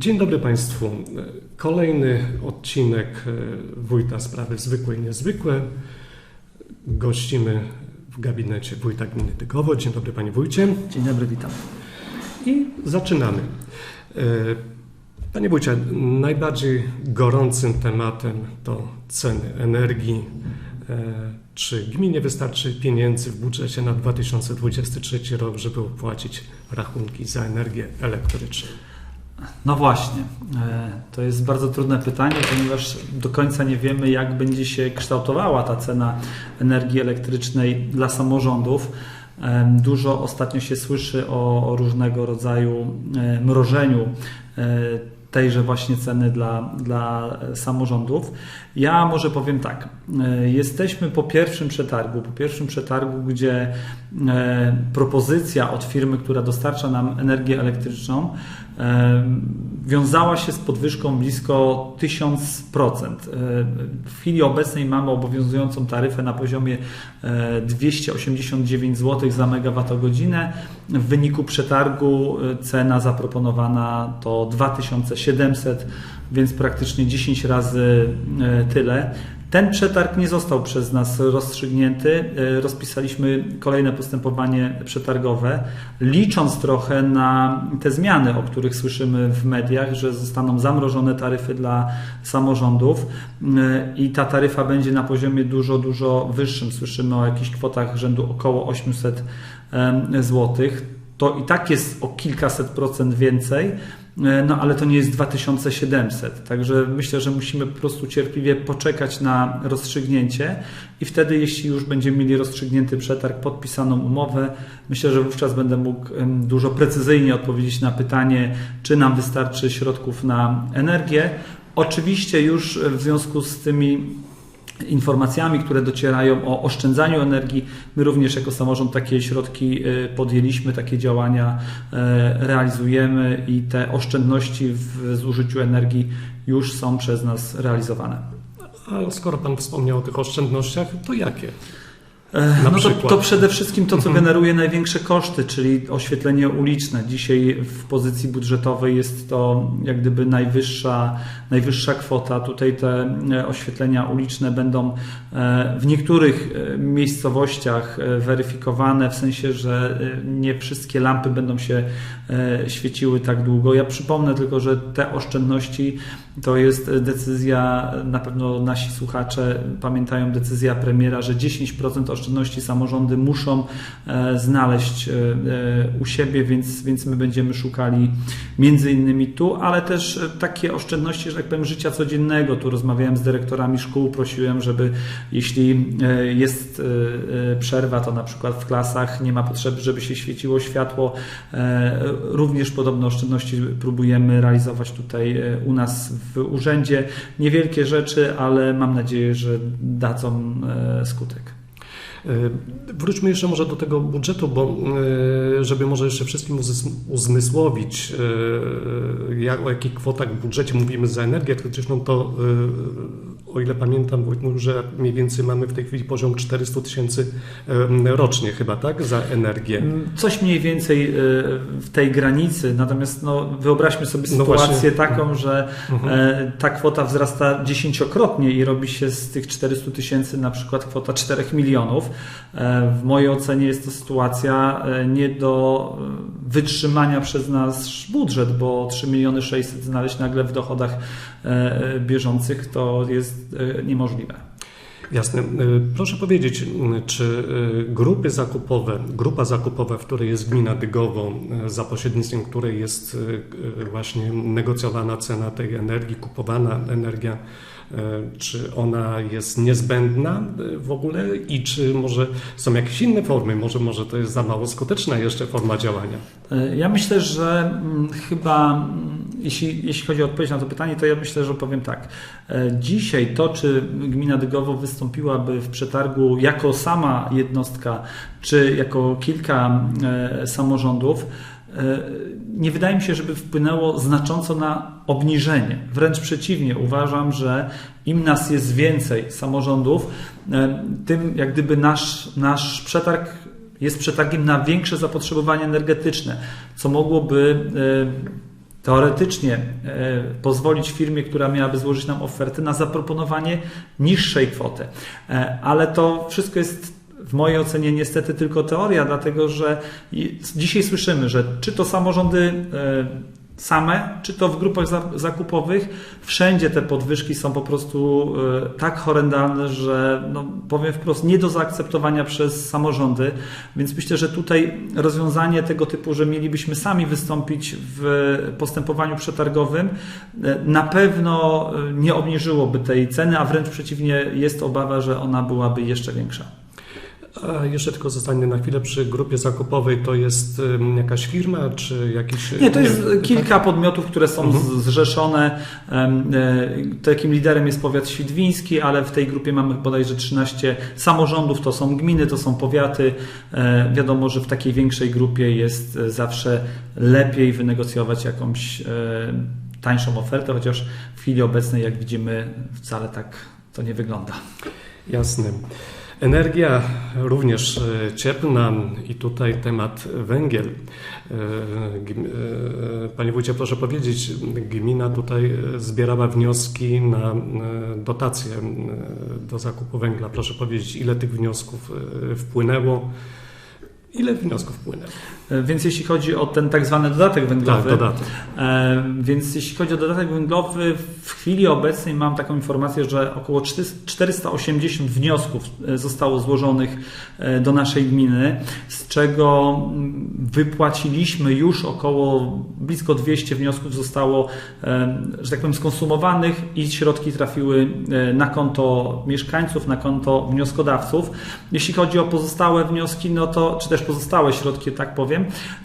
Dzień dobry Państwu. Kolejny odcinek e, Wójta Sprawy Zwykłe i Niezwykłe. Gościmy w gabinecie Wójta Gminy Tygowo. Dzień dobry Panie Wójcie. Dzień dobry, witam. I zaczynamy. E, Panie Wójcie, najbardziej gorącym tematem to ceny energii. E, czy gminie wystarczy pieniędzy w budżecie na 2023 rok, żeby opłacić rachunki za energię elektryczną? No właśnie, e, to jest bardzo trudne pytanie, ponieważ do końca nie wiemy, jak będzie się kształtowała ta cena energii elektrycznej dla samorządów. E, dużo ostatnio się słyszy o, różnego rodzaju e, mrożeniu tejże właśnie ceny dla, dla samorządów. Ja może powiem tak, jesteśmy po pierwszym przetargu, po pierwszym przetargu, gdzie propozycja od firmy, która dostarcza nam energię elektryczną, wiązała się z podwyżką blisko 1000%. W chwili obecnej mamy obowiązującą taryfę na poziomie 289 zł za megawattogodzinę. W wyniku przetargu e, cena zaproponowana to 2700, więc praktycznie 10 razy e, tyle. Ten przetarg nie został przez nas rozstrzygnięty. E, rozpisaliśmy kolejne postępowanie przetargowe, licząc trochę na te zmiany, o których słyszymy w mediach, że zostaną zamrożone taryfy dla samorządów e, i ta taryfa będzie na poziomie dużo, dużo wyższym. Słyszymy o jakichś kwotach rzędu około 800 złotych. To i tak jest o kilkaset procent więcej no ale to nie jest 2700. Także myślę, że musimy po prostu cierpliwie poczekać na rozstrzygnięcie i wtedy, jeśli już będziemy mieli rozstrzygnięty przetarg, podpisaną umowę, myślę, że wówczas będę mógł dużo precyzyjnie odpowiedzieć na pytanie, czy nam wystarczy środków na energię. Oczywiście już w związku z tymi informacjami, które docierają o oszczędzaniu energii. My również jako samorząd takie środki y, podjęliśmy, takie działania y, realizujemy i te oszczędności w zużyciu energii już są przez nas realizowane. A skoro Pan wspomniał o tych oszczędnościach, to jakie? No to, to, przede wszystkim to, co mhm. generuje największe koszty, czyli oświetlenie uliczne. Dzisiaj w pozycji budżetowej jest to jak gdyby najwyższa, najwyższa kwota. Tutaj te e, oświetlenia uliczne będą e, w niektórych e, miejscowościach weryfikowane, w sensie, że nie wszystkie lampy będą się świeciły tak długo. Ja przypomnę tylko, że te oszczędności to jest decyzja, na pewno nasi słuchacze pamiętają decyzja premiera, że 10% oszczędności samorządy muszą e, znaleźć e, e, u siebie, więc, więc my będziemy szukali między innymi tu, ale też takie oszczędności, że tak powiem, życia codziennego. Tu rozmawiałem z dyrektorami szkół, prosiłem, żeby jeśli jest przerwa, to na przykład w klasach nie ma potrzeby, żeby się świeciło światło. Również podobne oszczędności próbujemy realizować tutaj u nas w urzędzie. Niewielkie rzeczy, ale mam nadzieję, że dadzą skutek. E, wróćmy jeszcze może do tego budżetu, bo e, żeby może jeszcze wszystkim uzmysłowić, e, jak, o jakich kwotach w budżecie mówimy za energię elektryczną, to o ile pamiętam, mówił, że mniej więcej mamy w tej chwili poziom 400 tysięcy rocznie chyba, tak, za energię. Mm, coś mniej więcej w tej granicy, natomiast no, wyobraźmy sobie no sytuację no taką, że mhm. ta kwota wzrasta dziesięciokrotnie i robi się z tych 400 tysięcy na przykład kwota 4 milionów, E, w mojej ocenie jest to sytuacja e, nie do wytrzymania przez nasz budżet, bo 3 miliony 600 znaleźć nagle w dochodach e, bieżących to jest niemożliwe. Jasne. Proszę powiedzieć, czy grupy zakupowe, grupa zakupowa, w której jest gmina Dygowo, za pośrednictwem której jest właśnie negocjowana cena tej energii, kupowana energia E, czy ona jest niezbędna e, w ogóle i czy może są jakieś inne formy, może, może to jest za mało skuteczna jeszcze forma działania? E, ja myślę, że mm, chyba mm, jeśli, jeśli chodzi o odpowiedź na to pytanie, to ja myślę, że powiem tak. Dzisiaj to, czy gmina Dygowo wystąpiłaby w przetargu jako sama jednostka, czy jako kilka samorządów, nie wydaje mi się, żeby wpłynęło znacząco na obniżenie. Wręcz przeciwnie, uważam, że im nas jest więcej samorządów, e, tym jak gdyby nasz, nasz przetarg jest przetargiem na większe zapotrzebowanie energetyczne, co mogłoby teoretycznie e, pozwolić firmie, która miałaby złożyć nam ofertę na zaproponowanie niższej kwoty. E, ale to wszystko jest w mojej ocenie niestety tylko teoria, dlatego że dzisiaj słyszymy, że czy to samorządy e, same, czy to w grupach zakupowych, wszędzie te podwyżki są po prostu e, tak horrendalne, że no, powiem wprost, nie do zaakceptowania przez samorządy. Więc myślę, że tutaj rozwiązanie tego typu, że mielibyśmy sami wystąpić w postępowaniu przetargowym, e, na pewno nie obniżyłoby tej ceny, a wręcz przeciwnie, jest obawa, że ona byłaby jeszcze większa. A jeszcze tylko zostanie na chwilę przy grupie zakupowej. To jest jakaś firma, czy jakiś. Nie, to jest nie, kilka tak? podmiotów, które są mhm. zrzeszone. E, takim liderem jest powiat świdwiński, ale w tej grupie mamy bodajże 13 samorządów, to są gminy, to są powiaty. E, wiadomo, że w takiej większej grupie jest e, zawsze lepiej wynegocjować jakąś tańszą ofertę, chociaż w chwili obecnej, jak widzimy, wcale tak to nie wygląda. Jasne. Energia również e, cieplna i tutaj temat węgiel. E, e, panie wójcie, proszę powiedzieć, gmina tutaj zbierała wnioski na dotację do zakupu węgla. Proszę powiedzieć, ile tych wniosków wpłynęło? Ile wniosków wpłynęło? E, więc jeśli chodzi o ten tak zwany dodatek węglowy, tak, dodatek. E, więc jeśli chodzi o dodatek węglowy, w chwili obecnej mam taką informację, że około 480 wniosków e, zostało złożonych do naszej gminy, z czego mm, wypłaciliśmy już około blisko 200 wniosków zostało, że tak powiem, skonsumowanych i środki trafiły na konto mieszkańców, na konto wnioskodawców. Jeśli chodzi o pozostałe wnioski, no to, czy też pozostałe środki, tak powiem,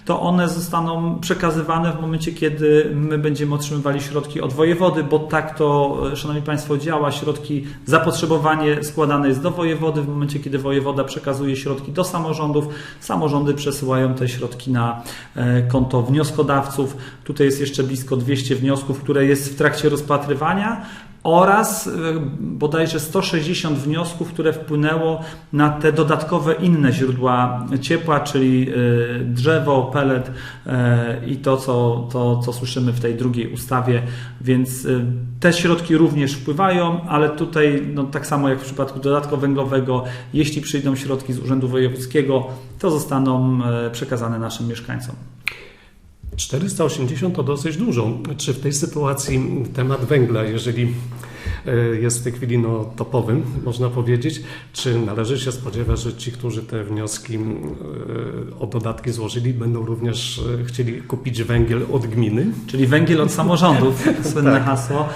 to one zostaną przekazywane w momencie, kiedy my będziemy otrzymywali środki od wojewody, bo tak to, Szanowni Państwo, działa. Środki, zapotrzebowanie składane jest do wojewody. W momencie, kiedy wojewoda przekazuje środki do samorządów, samorządy przesyłają te środki na e, konto wnioskodawców. Tutaj jest jeszcze blisko 200 wniosków, które jest w trakcie rozpatrywania oraz e, bodajże 160 wniosków, które wpłynęło na te dodatkowe inne źródła ciepła, czyli e, drzewo, pelet e, i to, co, to, co słyszymy w tej drugiej ustawie, więc te środki również wpływają, ale tutaj, no, tak samo jak w przypadku dodatku węglowego, jeśli przyjdą środki z Urzędu Wojewódzkiego, to zostaną przekazane naszym mieszkańcom. 480 to dosyć dużo. Czy w tej sytuacji temat węgla, jeżeli e, jest w tej chwili no, topowym, można powiedzieć, czy należy się spodziewać, że ci, którzy te wnioski e, o dodatki złożyli, będą również e, chcieli kupić węgiel od gminy? Czyli węgiel od samorządów, słynne tak. hasło.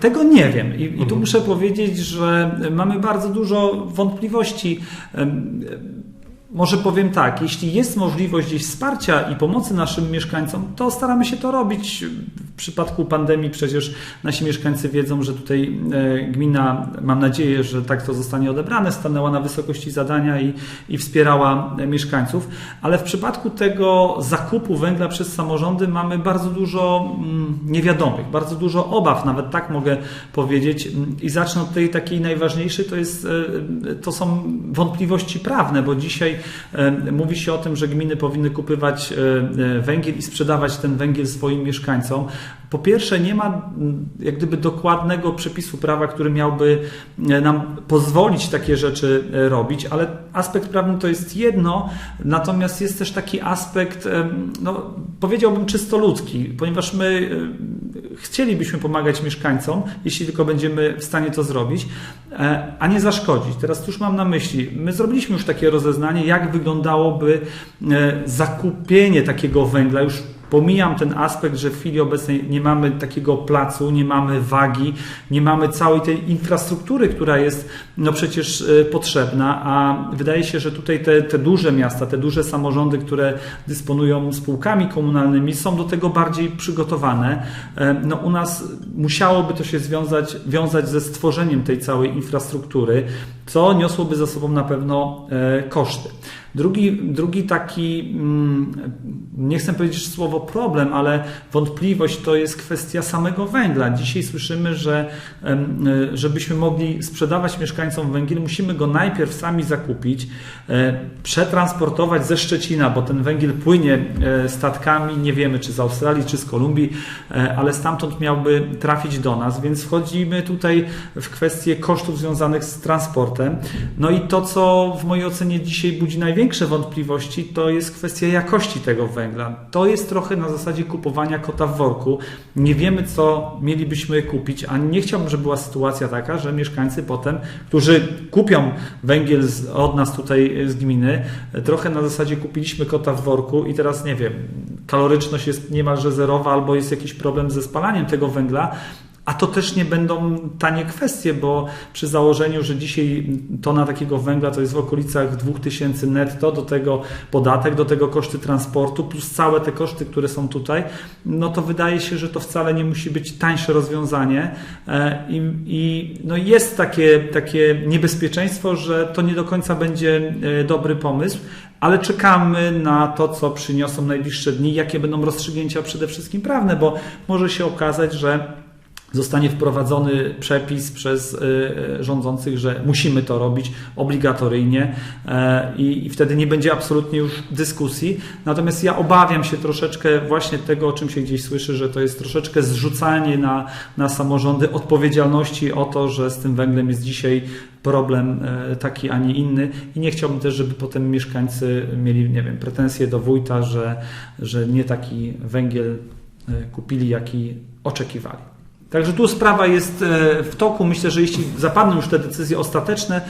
Tego nie wiem i, i tu mhm. muszę powiedzieć, że mamy bardzo dużo wątpliwości może powiem tak, jeśli jest możliwość gdzieś wsparcia i pomocy naszym mieszkańcom, to staramy się to robić. W przypadku pandemii przecież nasi mieszkańcy wiedzą, że tutaj e, gmina, mam nadzieję, że tak to zostanie odebrane, stanęła na wysokości zadania i, i wspierała mieszkańców, ale w przypadku tego zakupu węgla przez samorządy mamy bardzo dużo mm, niewiadomych, bardzo dużo obaw, nawet tak mogę powiedzieć. I zacznę od tej takiej najważniejszej, to, jest, e, to są wątpliwości prawne, bo dzisiaj Mówi się o tym, że gminy powinny kupywać e, e, węgiel i sprzedawać ten węgiel swoim mieszkańcom. Po pierwsze, nie ma jak gdyby dokładnego przepisu prawa, który miałby e, nam pozwolić takie rzeczy robić, ale aspekt prawny to jest jedno, natomiast jest też taki aspekt, no, powiedziałbym czysto ludzki, ponieważ my chcielibyśmy pomagać mieszkańcom, jeśli tylko będziemy w stanie to zrobić, a nie zaszkodzić. Teraz już mam na myśli, my zrobiliśmy już takie rozeznanie, jak wyglądałoby e, zakupienie takiego węgla już Pomijam ten aspekt, że w chwili obecnej nie mamy takiego placu, nie mamy wagi, nie mamy całej tej infrastruktury, która jest no przecież e, potrzebna, a wydaje się, że tutaj te, te duże miasta, te duże samorządy, które dysponują spółkami komunalnymi, są do tego bardziej przygotowane. E, no u nas musiałoby to się związać, wiązać ze stworzeniem tej całej infrastruktury, co niosłoby za sobą na pewno e, koszty. Drugi, drugi taki mm, nie chcę powiedzieć słowo problem, ale wątpliwość to jest kwestia samego węgla. Dzisiaj słyszymy, że e, żebyśmy mogli sprzedawać mieszkańcom węgiel, musimy go najpierw sami zakupić, e, przetransportować ze Szczecina, bo ten węgiel płynie statkami, nie wiemy czy z Australii, czy z Kolumbii, ale stamtąd miałby trafić do nas, więc wchodzimy tutaj w kwestie kosztów związanych z transportem. No i to, co w mojej ocenie dzisiaj budzi największe wątpliwości, to jest kwestia jakości tego węgla. To jest trochę na zasadzie kupowania kota w worku. Nie wiemy, co mielibyśmy kupić, a nie chciałbym, żeby była sytuacja taka, że mieszkańcy potem, którzy kupią węgiel z, od nas tutaj z gminy, trochę na zasadzie kupiliśmy kota w worku i teraz nie wiem, kaloryczność jest niemalże zerowa albo jest jakiś problem ze spalaniem tego węgla. A to też nie będą tanie kwestie, bo przy założeniu, że dzisiaj tona takiego węgla to jest w okolicach 2000 netto, do tego podatek, do tego koszty transportu, plus całe te koszty, które są tutaj, no to wydaje się, że to wcale nie musi być tańsze rozwiązanie. E, I, i no jest takie, takie niebezpieczeństwo, że to nie do końca będzie e, dobry pomysł, ale czekamy na to, co przyniosą najbliższe dni, jakie będą rozstrzygnięcia przede wszystkim prawne, bo może się okazać, że zostanie wprowadzony przepis przez y, rządzących, że musimy to robić obligatoryjnie e, i, i wtedy nie będzie absolutnie już dyskusji. Natomiast ja obawiam się troszeczkę właśnie tego, o czym się gdzieś słyszy, że to jest troszeczkę zrzucanie na, na samorządy odpowiedzialności o to, że z tym węglem jest dzisiaj problem e, taki, a nie inny i nie chciałbym też, żeby potem mieszkańcy mieli, nie wiem, pretensje do wójta, że, że nie taki węgiel e, kupili, jaki oczekiwali. Także tu sprawa jest e, w toku. Myślę, że jeśli zapadną już te decyzje ostateczne,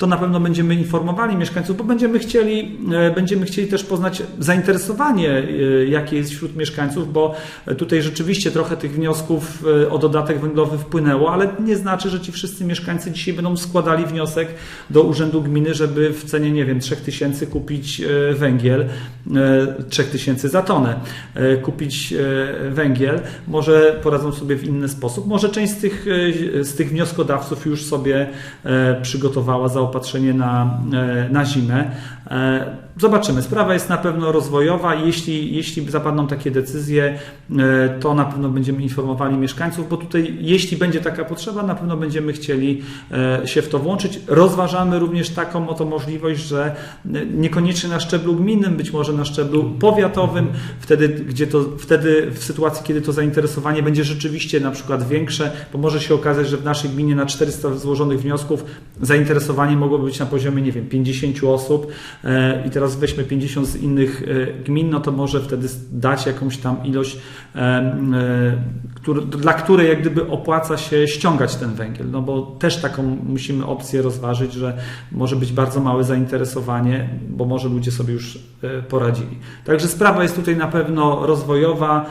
to na pewno będziemy informowali mieszkańców, bo będziemy chcieli, e, będziemy chcieli też poznać zainteresowanie, e, jakie jest wśród mieszkańców, bo tutaj rzeczywiście trochę tych wniosków o dodatek węglowy wpłynęło, ale nie znaczy, że ci wszyscy mieszkańcy dzisiaj będą składali wniosek do Urzędu Gminy, żeby w cenie, nie wiem, 3000 kupić węgiel, 3000 za tonę kupić węgiel. Może poradzą sobie w inny sposób. Może część z tych, e, z tych wnioskodawców już sobie e, przygotowała zaopatrzenie na, e, na zimę. Zobaczymy. Sprawa jest na pewno rozwojowa jeśli, jeśli zapadną takie decyzje, to na pewno będziemy informowali mieszkańców, bo tutaj, jeśli będzie taka potrzeba, na pewno będziemy chcieli się w to włączyć. Rozważamy również taką oto możliwość, że niekoniecznie na szczeblu gminnym, być może na szczeblu powiatowym, wtedy, gdzie to, wtedy w sytuacji, kiedy to zainteresowanie będzie rzeczywiście na przykład większe, bo może się okazać, że w naszej gminie na 400 złożonych wniosków zainteresowanie mogłoby być na poziomie, nie wiem, 50 osób e, i teraz weźmy 50 z innych e, gmin, no to może wtedy dać jakąś tam ilość, e, dla której jak gdyby opłaca się ściągać ten węgiel, no bo też taką musimy opcję rozważyć, że może być bardzo małe zainteresowanie, bo może ludzie sobie już poradzili. Także sprawa jest tutaj na pewno rozwojowa,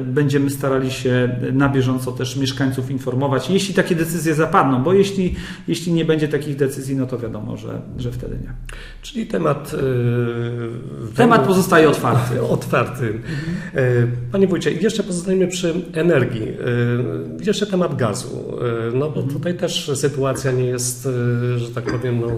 będziemy starali się na bieżąco też mieszkańców informować, jeśli takie decyzje zapadną, bo jeśli, jeśli nie będzie takich decyzji, no to wiadomo, że, że wtedy nie. Czyli temat. Yy, temat pozostaje otwarty. otwarty. Yy, panie Wójcie, jeszcze pozostajemy przy energii. Yy, jeszcze temat gazu. No bo tutaj też sytuacja nie jest, że tak powiem, no,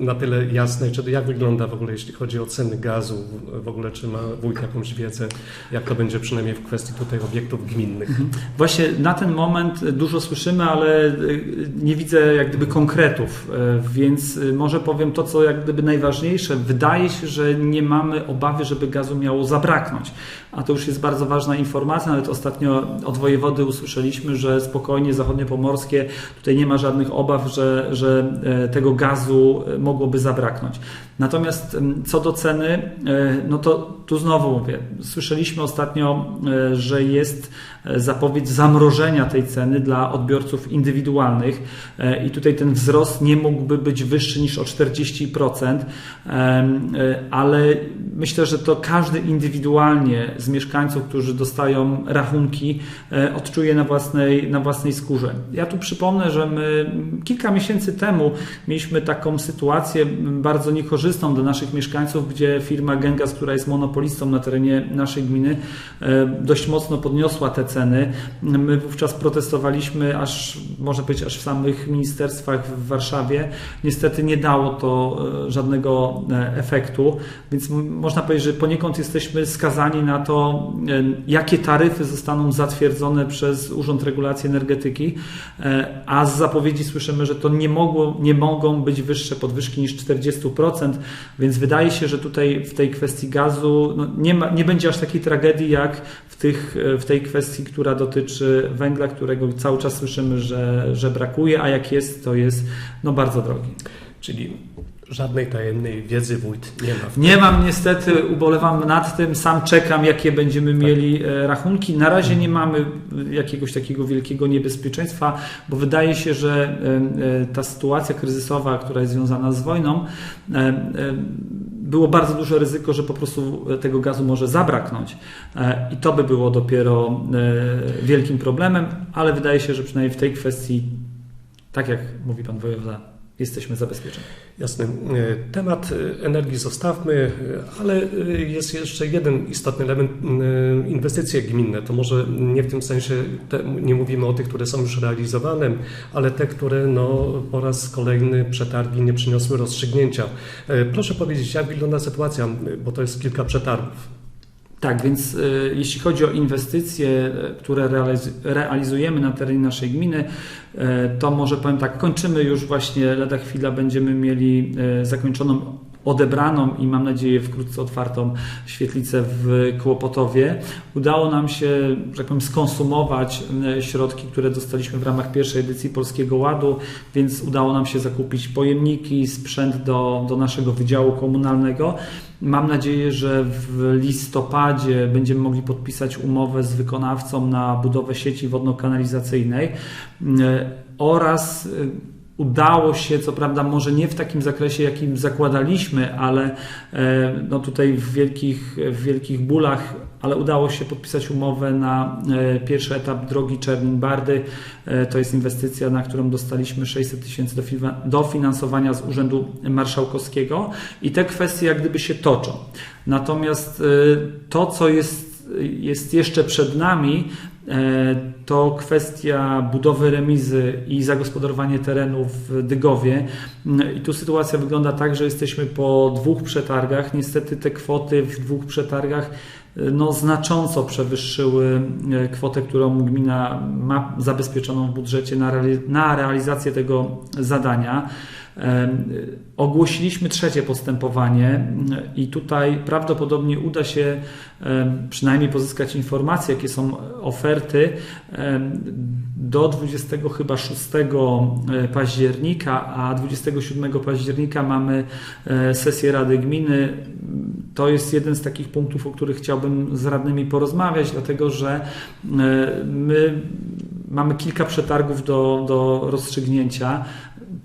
na tyle jasnej, czy jak wygląda w ogóle, jeśli chodzi o ceny gazu, w ogóle czy ma wójt jakąś wiedzę, jak to będzie przynajmniej w kwestii tutaj obiektów gminnych. Mhm. Właśnie na ten moment dużo słyszymy, ale y, nie widzę jak gdyby konkretów, y, więc y, może powiem to, co jak gdyby najważniejsze. Wydaje się, że nie mamy obawy, żeby gazu miało zabraknąć. A to już jest bardzo ważna informacja, nawet ostatnio od wojewody usłyszeliśmy, że spokojnie zachodnie pomorskie, tutaj nie ma żadnych obaw, że, że e, tego gazu mogłoby zabraknąć. Natomiast co do ceny, e, no to tu znowu mówię, słyszeliśmy ostatnio, e, że jest e, zapowiedź zamrożenia tej ceny dla odbiorców indywidualnych i tutaj ten wzrost nie mógłby być wyższy niż o 40%, ale myślę, że to każdy indywidualnie z mieszkańców, którzy dostają rachunki, odczuje na własnej, na własnej skórze. Ja tu przypomnę, że my kilka miesięcy temu mieliśmy taką sytuację bardzo niekorzystną, korzystną dla naszych mieszkańców, gdzie firma Gengas, która jest monopolistą na terenie naszej gminy, e, dość mocno podniosła te ceny. My wówczas protestowaliśmy, aż można powiedzieć, aż w samych ministerstwach w Warszawie. Niestety nie dało to e, żadnego e, efektu, więc można powiedzieć, że poniekąd jesteśmy skazani na to, jakie taryfy zostaną zatwierdzone przez Urząd Regulacji Energetyki, a z zapowiedzi słyszymy, że to nie, mogło, nie mogą być wyższe podwyżki niż 40%, więc wydaje się, że tutaj w tej kwestii gazu no nie, ma, nie będzie aż takiej tragedii jak w, tych, w tej kwestii, która dotyczy węgla, którego cały czas słyszymy, że, że brakuje, a jak jest, to jest no, bardzo drogi. Czyli żadnej tajemnej wiedzy wójt nie ma. Nie mam niestety, ubolewam nad tym, sam czekam, jakie będziemy tak. mieli e, rachunki. Na razie nie mamy jakiegoś takiego wielkiego niebezpieczeństwa, bo wydaje się, że e, e, ta sytuacja kryzysowa, która jest związana z wojną, było bardzo duże ryzyko, że po prostu tego gazu może zabraknąć. I to by było dopiero wielkim problemem, ale wydaje się, że przynajmniej w tej kwestii, tak jak mówi pan wojewoda, jesteśmy zabezpieczeni. Jasne. Temat energii zostawmy, ale jest jeszcze jeden istotny element inwestycje gminne. To może nie w tym sensie te, nie mówimy o tych, które są już realizowane, ale te, które no, po raz kolejny przetargi nie przyniosły rozstrzygnięcia. Proszę powiedzieć, jak wygląda sytuacja, bo to jest kilka przetargów. Tak, więc y, jeśli chodzi o inwestycje, które realizujemy na terenie naszej gminy, y, to może powiem tak, kończymy już właśnie, lada chwila będziemy mieli zakończoną odebraną i mam nadzieję wkrótce otwartą świetlicę w Kłopotowie. Udało nam się, że tak powiem, skonsumować środki, które dostaliśmy w ramach pierwszej edycji Polskiego Ładu, więc udało nam się zakupić pojemniki, sprzęt do, do naszego wydziału komunalnego. Mam nadzieję, że w listopadzie będziemy mogli podpisać umowę z wykonawcą na budowę sieci wodno-kanalizacyjnej oraz udało się, co prawda może nie w takim zakresie, jakim zakładaliśmy, ale e, no tutaj w wielkich, w wielkich bólach, ale udało się podpisać umowę na e, pierwszy etap drogi Czernin-Bardy. E, to jest inwestycja, na którą dostaliśmy 600 tysięcy dofinansowania z Urzędu Marszałkowskiego i te kwestie jak gdyby się toczą. Natomiast to, co jest jest jeszcze przed nami, to kwestia budowy remizy i zagospodarowanie terenu w Dygowie. Mm, I tu sytuacja wygląda tak, że jesteśmy po dwóch przetargach. Niestety te kwoty w dwóch przetargach e, no, znacząco przewyższyły e, kwotę, którą gmina ma zabezpieczoną w budżecie na realizację tego zadania. Ogłosiliśmy trzecie postępowanie i tutaj prawdopodobnie uda się przynajmniej pozyskać informacje, jakie są oferty do 20 chyba 6 e, października, a 27 października mamy e, sesję Rady Gminy. To jest jeden z takich punktów, o których chciałbym z radnymi porozmawiać, dlatego że e, my mamy kilka przetargów do, do rozstrzygnięcia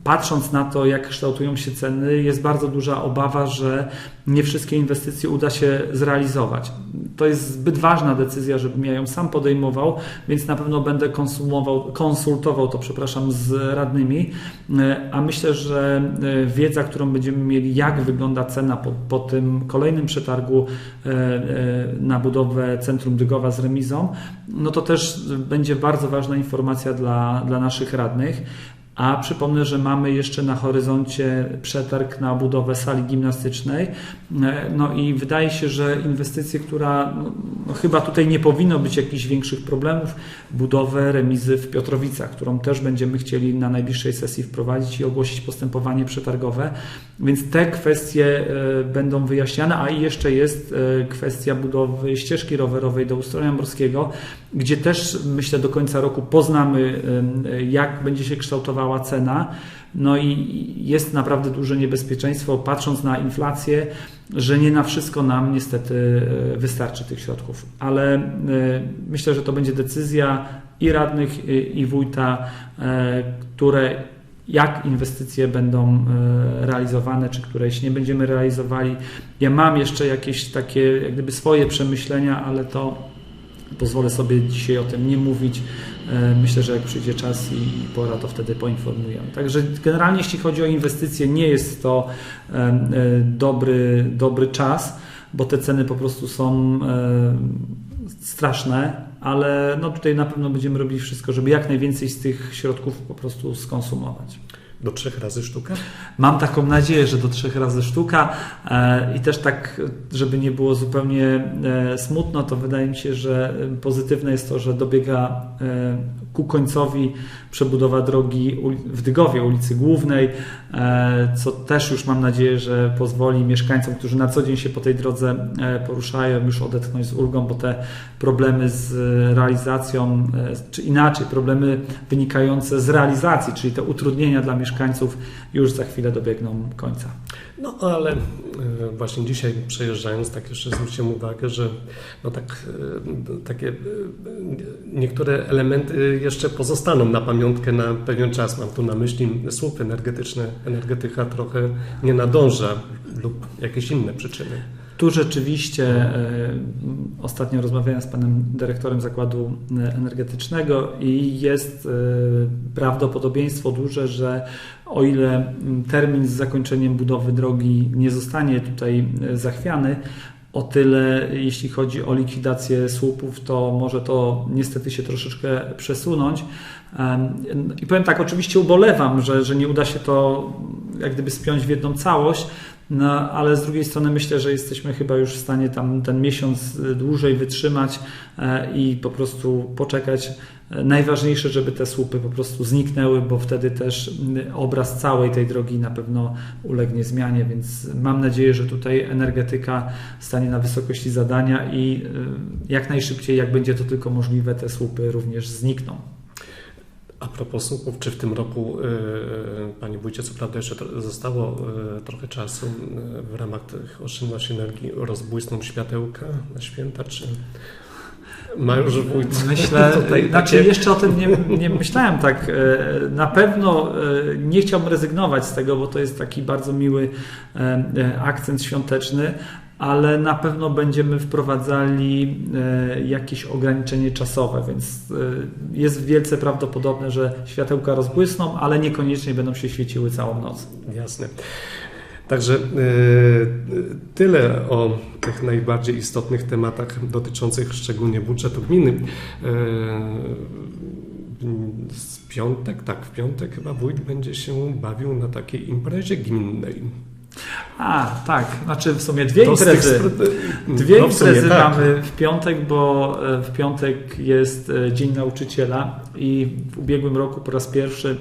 patrząc na to, jak kształtują się ceny, jest bardzo duża obawa, że nie wszystkie inwestycje uda się zrealizować. To jest zbyt ważna decyzja, żebym ja ją sam podejmował, więc na pewno będę konsumował, konsultował to, przepraszam, z radnymi, a myślę, że e, wiedza, którą będziemy mieli, jak wygląda cena po, po tym kolejnym przetargu e, e, na budowę Centrum Dygowa z remizą, no to też będzie bardzo ważna informacja dla, dla naszych radnych. A przypomnę, że mamy jeszcze na horyzoncie przetarg na budowę sali gimnastycznej. E, no i wydaje się, że inwestycje, która no, chyba tutaj nie powinno być jakichś większych problemów, budowę remizy w Piotrowicach, którą też będziemy chcieli na najbliższej sesji wprowadzić i ogłosić postępowanie przetargowe. Więc te kwestie e, będą wyjaśniane, a i jeszcze jest e, kwestia budowy ścieżki rowerowej do Ustronia Morskiego, gdzie też myślę do końca roku poznamy, jak będzie się kształtowała cena. No i jest naprawdę duże niebezpieczeństwo, patrząc na inflację, że nie na wszystko nam niestety e, wystarczy tych środków. Ale myślę, że to będzie decyzja i radnych, i wójta, które jak inwestycje będą e, realizowane, czy któreś nie będziemy realizowali. Ja mam jeszcze jakieś takie, jak gdyby swoje przemyślenia, ale to pozwolę sobie dzisiaj o tym nie mówić. E, myślę, że jak przyjdzie czas i pora, to wtedy poinformuję. Także generalnie, jeśli chodzi o inwestycje, nie jest to e, dobry, dobry czas, bo te ceny po prostu są straszne, ale no tutaj na pewno będziemy robili wszystko, żeby jak najwięcej z tych środków po prostu skonsumować. Do trzech razy sztuka? Mam taką nadzieję, że do trzech razy sztuka e, i też tak, żeby nie było zupełnie e, smutno, to wydaje mi się, że pozytywne jest to, że dobiega e, ku końcowi przebudowa drogi w Dygowie, ulicy Głównej, co też już mam nadzieję, że pozwoli mieszkańcom, którzy na co dzień się po tej drodze poruszają, już odetchnąć z ulgą, bo te problemy z realizacją, czy inaczej, problemy wynikające z realizacji, czyli te utrudnienia dla mieszkańców już za chwilę dobiegną końca. No ale e, właśnie dzisiaj przejeżdżając, tak jeszcze zwróciłem uwagę, że no tak, e, takie e, niektóre elementy jeszcze pozostaną na pamiątkę na pewien czas. Mam tu na myśli słup energetyczny. Energetyka trochę nie nadąża lub jakieś inne przyczyny. Tu rzeczywiście e, ostatnio rozmawiałem z panem dyrektorem zakładu e, energetycznego i jest e, prawdopodobieństwo duże, że o ile termin z zakończeniem budowy drogi nie zostanie tutaj zachwiany, o tyle, jeśli chodzi o likwidację słupów, to może to niestety się troszeczkę przesunąć. I powiem tak, oczywiście ubolewam, że, że nie uda się to jak gdyby spiąć w jedną całość, no, ale z drugiej strony myślę, że jesteśmy chyba już w stanie tam ten miesiąc dłużej wytrzymać e, i po prostu poczekać. Najważniejsze, żeby te słupy po prostu zniknęły, bo wtedy też y, obraz całej tej drogi na pewno ulegnie zmianie, więc mam nadzieję, że tutaj energetyka stanie na wysokości zadania i y, jak najszybciej, jak będzie to tylko możliwe, te słupy również znikną. A propos słupów, czy w tym roku, yy, Panie Wójcie, co prawda jeszcze zostało trochę czasu w ramach tych oszczędności energii, rozbłysną światełka na święta, czy ma już wójt? Myślę, tutaj znaczy takie... jeszcze o tym nie, nie myślałem tak. Na pewno nie chciałbym rezygnować z tego, bo to jest taki bardzo miły akcent świąteczny, ale na pewno będziemy wprowadzali e, jakieś ograniczenie czasowe, więc e, jest wielce prawdopodobne, że światełka rozbłysną, ale niekoniecznie będą się świeciły całą noc. Jasne. Także e, tyle o tych najbardziej istotnych tematach dotyczących szczególnie budżetu gminy. W piątek, tak, w piątek chyba wójt będzie się bawił na takiej imprezie gminnej. A, tak. Znaczy w sumie dwie imprezy. Dwie no imprezy tak. mamy w piątek, bo e, w piątek jest e, Dzień Nauczyciela i w ubiegłym roku po raz pierwszy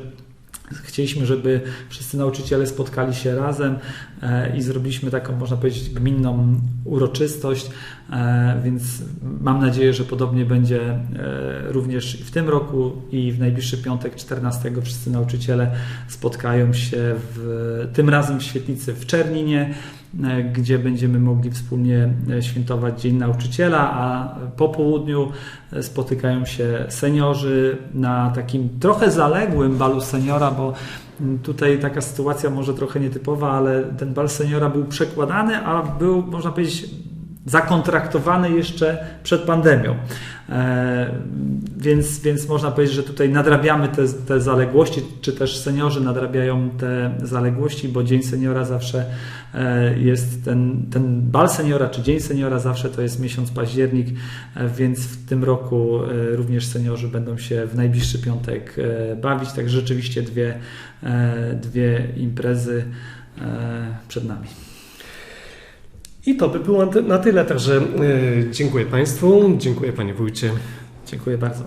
Chcieliśmy, żeby wszyscy nauczyciele spotkali się razem e, i zrobiliśmy taką, można powiedzieć, gminną uroczystość, e, więc mam nadzieję, że podobnie będzie e, również w tym roku i w najbliższy piątek 14 wszyscy nauczyciele spotkają się w, tym razem w świetlicy w Czerninie gdzie będziemy mogli wspólnie e, świętować Dzień Nauczyciela, a po południu e, spotykają się seniorzy na takim trochę zaległym balu seniora, bo tutaj taka sytuacja może trochę nietypowa, ale ten bal seniora był przekładany, a był, można powiedzieć, zakontraktowany jeszcze przed pandemią. E, więc, więc można powiedzieć, że tutaj nadrabiamy te, te zaległości, czy też seniorzy nadrabiają te zaległości, bo Dzień Seniora zawsze e, jest ten, ten bal seniora, czy Dzień Seniora zawsze to jest miesiąc październik, e, więc w tym roku również seniorzy będą się w najbliższy piątek bawić. Tak rzeczywiście dwie, dwie imprezy przed nami. I to by było na tyle, także dziękuję Państwu, dziękuję Panie Wójcie. Dziękuję bardzo.